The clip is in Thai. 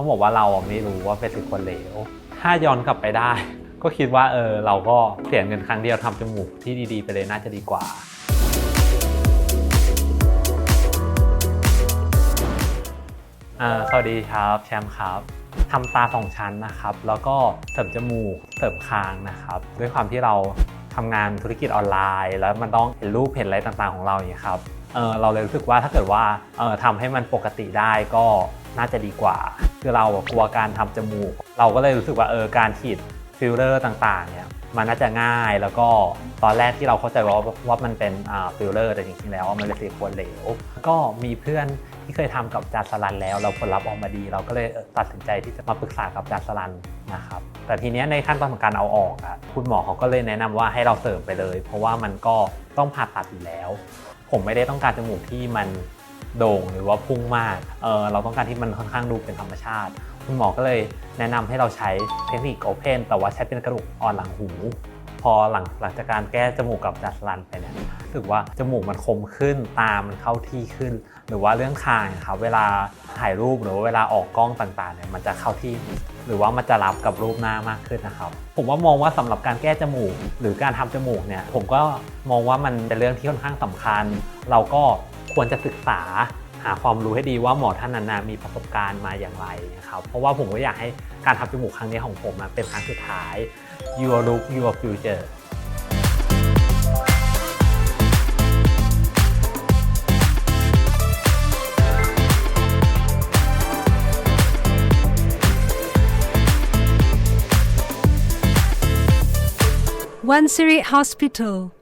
ต้องบอกว่าเราไม่รู้ว่าเป็นสิคนเหลว ถ้าย้อนกลับไปได้ ก็คิดว่าเออเราก็เสียเงินครั้งเดียวทำจมูกที่ดีๆ ไปเลยน่าจะดีกว่าอ่า สวัสดีครับแชมป์ครับทำตาสองชั้นนะครับ แล้วก็เสริมจมูกเสริมคางนะครับ ด้วยความที่เราทำงานธุรกิจออนไลน์ แล้วมันต้องเห็นรูปเห็นอะไรต่างๆของเราอย่างนี้ยครับเออเราเลยรู้สึกว่าถ้าเกิดว่าเออทำให้มันปกติได้ก็น่าจะดีกว่า คือเราอะกลัวการทำจมูก เราก็เลยรู้สึกว่าเออการฉีดฟิลเลอร์ต่างๆเนี่ยมันน่าจะง่ายแล้วก็ตอนแรกที่เราเข้าใจว่าว่ามันเป็นอ่าฟิลเลอร์แต่จริงๆแล้วมันเป็นซิลิโคนเหลว ก็มีเพื่อนที่เคยทำกับจาสลันแล้ว เราผลลัพธ์ออกมาดี เราก็เลยตัดสินใจที่จะมาปรึกษากับจาสลันนะครับแต่ทีเนี้ยในขั้นตอนของการเอาออกอะคุณหมอเขาก็เลยแนะนำว่าให้เราเสริมไปเลย เพราะว่ามันก็ต้องผ่าตัดอยู่แล้ว ผมไม่ได้ต้องการจมูกที่มัน โด่งหรือว่าพุ่งมากเออเราต้องการที่มันค่อนข้างดูเป็นธรรมชาติ คุณหมอก็เลยแนะนำให้เราใช้เทคนิคโอเพนแต่ว่าใช้เป็นกระดูกอ่อนหลังหู พอหลังหลังจากการแก้จมูกกับจัดรันไปเนี่ย รู้สึกว่าจมูกมันคมขึ้นตามันเข้าที่ขึ้น หรือว่าเรื่องคางอะครับเวลาถ่ายรูปหรือว่าเวลาออกกล้องต่างๆเนี่ยมันจะเข้าที่ หรือว่ามันจะรับกับรูปหน้ามากขึ้นนะครับ ผมว่ามองว่าสำหรับการแก้จมูก หรือการทำจมูกเนี่ยผมก็มองว่ามันเป็นเรื่องที่ค่อนข้างสำคัญ เราก็ควรจะศึกษาหาความรู้ให้ดีว่าหมอท่านนั้นนะมีประสบการณ์มาอย่างไรนะครับ เพราะว่าผมก็อยากให้การทำจมูกครั้งนี้ของผมนะเป็นครั้งสุดท้าย your look your future One Hospital